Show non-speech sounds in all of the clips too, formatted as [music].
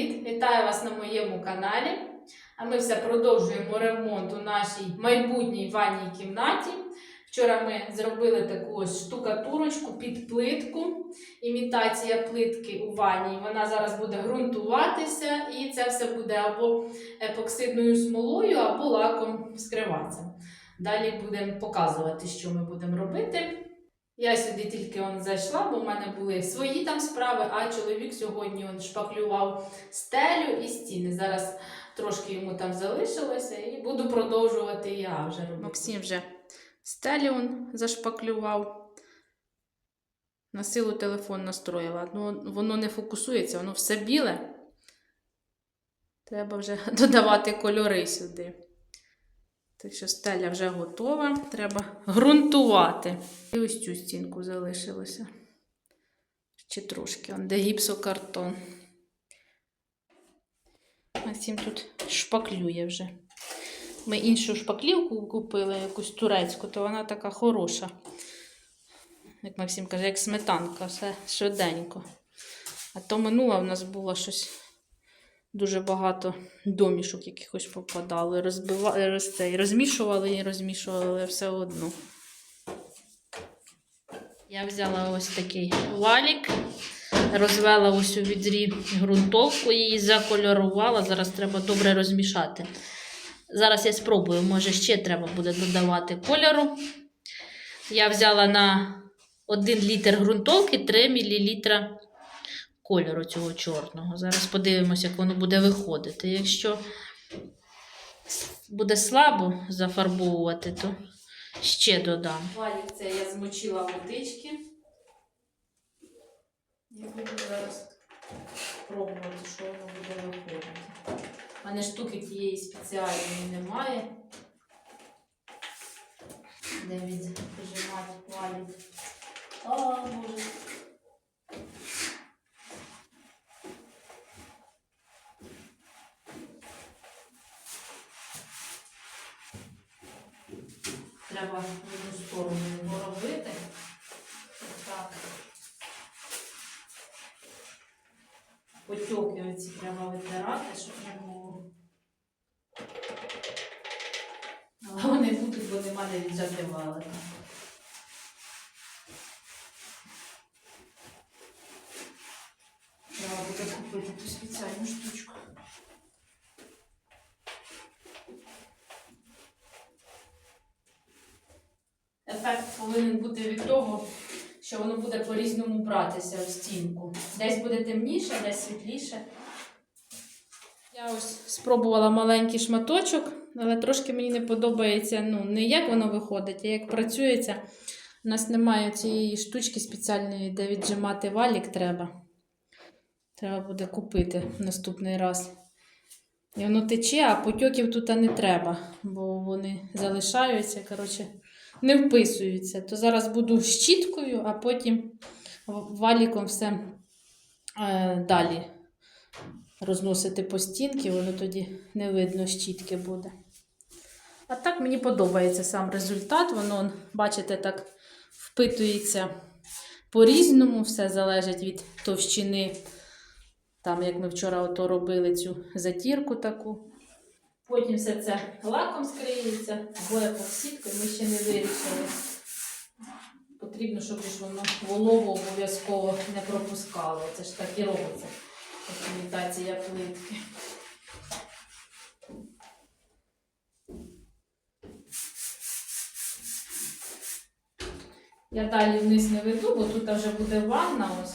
привіт! Вітаю вас на моєму каналі. А ми все продовжуємо ремонт у нашій майбутній ванній кімнаті. Вчора ми зробили таку ось штукатурочку під плитку. Імітація плитки у ванні. Вона зараз буде ґрунтуватися, і це все буде або епоксидною смолою, або лаком скриватися. Далі будемо показувати, що ми будемо робити. Я сюди тільки он зайшла, бо в мене були свої там справи, а чоловік сьогодні он шпаклював стелю і стіни. Зараз трошки йому там залишилося і буду продовжувати я вже робити. Максим вже стелю он зашпаклював. На силу телефон настроїла. Ну, воно не фокусується, воно все біле. Треба вже [laughs] додавати кольори сюди. Так що стеля вже готова, треба ґрунтувати. І ось цю стінку залишилося. Ще трошки, де гіпсокартон. Максим тут шпаклює вже. Ми іншу шпаклівку купили, якусь турецьку, то вона така хороша. Як Максим каже, як сметанка, все швиденько. А то минула в нас було щось дуже багато домішок якихось попадали. Розбивали, роз, цей, розмішували і розмішували все одно. Я взяла ось такий валік, розвела ось у відрі ґрунтовку і закольорувала. Зараз треба добре розмішати. Зараз я спробую, може ще треба буде додавати кольору. Я взяла на 1 літр ґрунтовки 3 мл кольору цього чорного. Зараз подивимося, як воно буде виходити. Якщо буде слабо зафарбовувати, то ще додам. Валік це я змочила водички. І буду зараз пробувати, що воно буде виходити. У мене штуки тієї спеціальної немає. Де віджимати валік. А, боже. Треба в одну сторону його робити. Так. Потьоки оці треба витирати, щоб не було. Але вони будуть, бо нема де віджати валика. Треба буде купити ту спеціальну штучку. Ефект повинен бути від того, що воно буде по-різному братися в стінку. Десь буде темніше, десь світліше. Я ось спробувала маленький шматочок, але трошки мені не подобається ну, не як воно виходить, а як працюється. У нас немає цієї штучки спеціальної, де віджимати валік треба. Треба буде купити наступний раз. І воно тече, а потьоків тут не треба, бо вони залишаються, коротше, не вписуються. То зараз буду щіткою, а потім валіком все е, далі розносити по стінки, воно тоді не видно щітки буде. А так мені подобається сам результат. Воно, бачите, так впитується по-різному, все залежить від товщини. Там, як ми вчора ото робили цю затірку таку. Потім все це лаком скриється, або епоксидкою, ми ще не вирішили. Потрібно, щоб воно вологу обов'язково не пропускало. Це ж так і робиться. Імітація плитки. Я далі вниз не веду, бо тут вже буде ванна ось.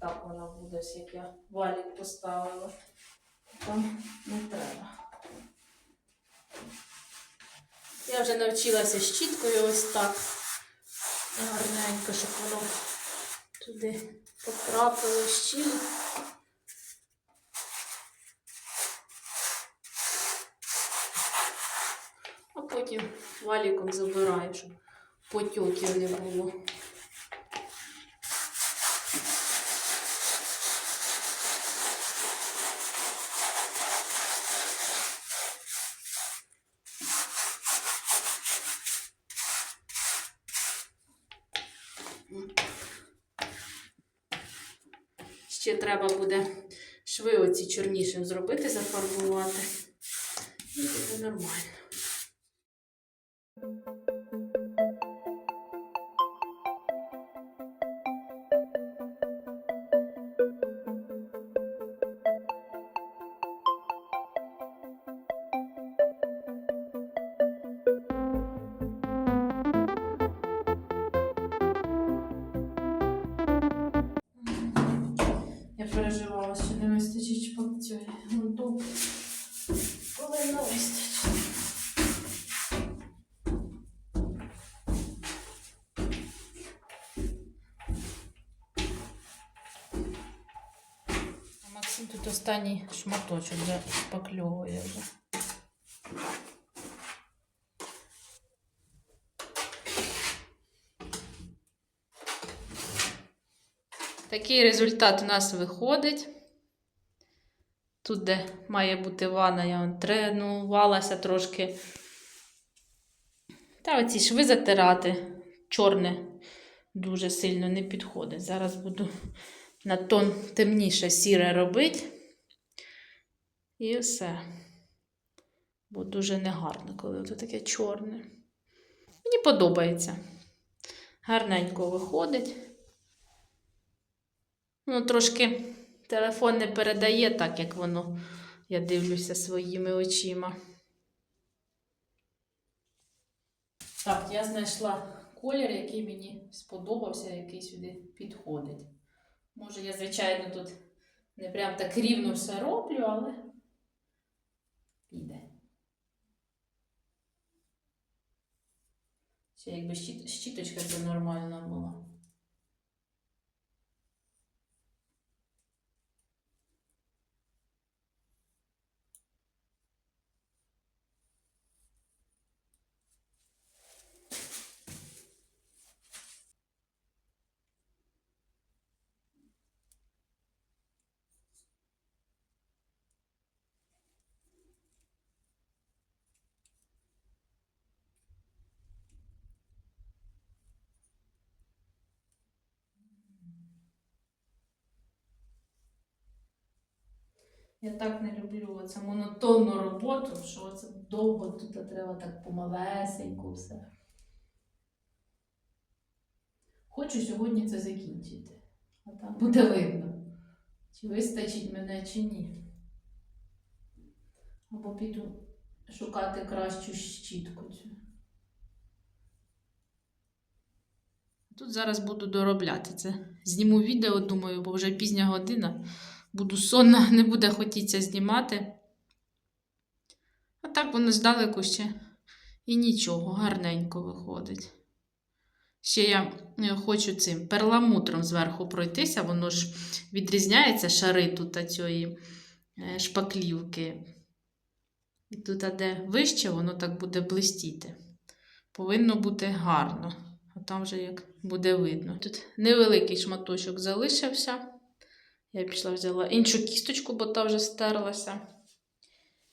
Так вона буде, як я валік поставила. Там не треба. Я вже навчилася щіткою ось так. Гарненько, щоб воно туди потрапило щіль. А потім валіком забираю, щоб потьоків не було. Ще треба буде шви оці чорнішим зробити, зафарбувати. І буде нормально. Тут останній шматочок вже шпакльовує вже. Такий результат у нас виходить. Тут, де має бути ванна, я тренувалася трошки. Та оці шви затирати. Чорне дуже сильно не підходить. Зараз буду на тон темніше сіре робити. І все. Бо дуже негарно, коли тут таке чорне. Мені подобається. Гарненько виходить. Ну, трошки телефон не передає так, як воно. Я дивлюся своїми очима. Так, я знайшла колір, який мені сподобався, який сюди підходить. Може, я, звичайно, тут не прям так рівно все роблю, але піде. Ще якби щіточка це нормальна була. Я так не люблю оце монотонну роботу, що це довго тут треба так помалесеньку все. Хочу сьогодні це закінчити. А там буде видно, чи вистачить мене, чи ні. Або піду шукати кращу щітку цю. Тут зараз буду доробляти це. Зніму відео, думаю, бо вже пізня година. Буду сонна, не буде хотіться знімати. А так воно здалеку ще і нічого, гарненько виходить. Ще я е, хочу цим перламутром зверху пройтися, воно ж відрізняється шари тут та цієї е, шпаклівки. І тут, а де вище, воно так буде блистіти. Повинно бути гарно. А там вже як буде видно. Тут невеликий шматочок залишився. Я пішла взяла іншу кісточку, бо та вже стерлася.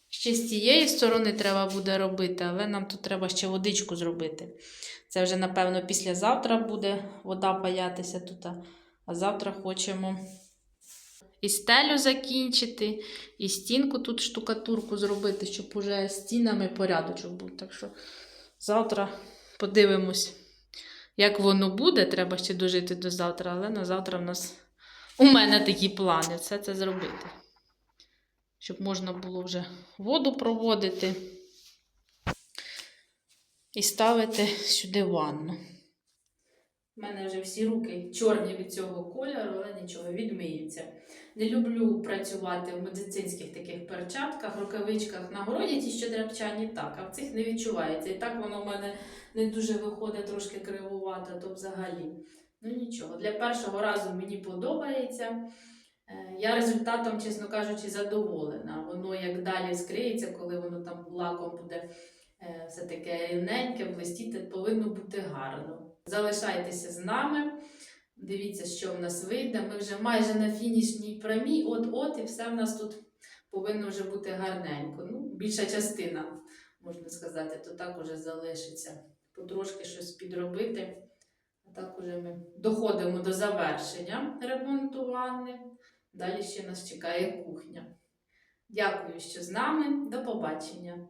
Ще з цієї сторони треба буде робити, але нам тут треба ще водичку зробити. Це вже, напевно, післязавтра буде вода паятися тут. А завтра хочемо і стелю закінчити, і стінку тут штукатурку зробити, щоб уже стінами порядочок був. Так що завтра подивимось, як воно буде. Треба ще дожити до завтра, але на завтра в нас. У мене такі плани все це зробити. Щоб можна було вже воду проводити і ставити сюди ванну. У мене вже всі руки чорні від цього кольору, але нічого, відмиються. Не люблю працювати в медицинських таких перчатках, рукавичках на городі, ті, що драпчані, так, а в цих не відчувається. І так воно в мене не дуже виходить трошки кривувато, то взагалі. Ну нічого, для першого разу мені подобається. Е, Я результатом, чесно кажучи, задоволена. Воно як далі скриється, коли воно там лаком буде е, все таке рівненьке, блистіти, повинно бути гарно. Залишайтеся з нами, дивіться, що в нас вийде. Ми вже майже на фінішній прямій, от-от, і все в нас тут повинно вже бути гарненько. Ну, більша частина, можна сказати, то так уже залишиться. Потрошки щось підробити. Так уже ми доходимо до завершення ремонту ванни. Далі ще нас чекає кухня. Дякую, що з нами. До побачення!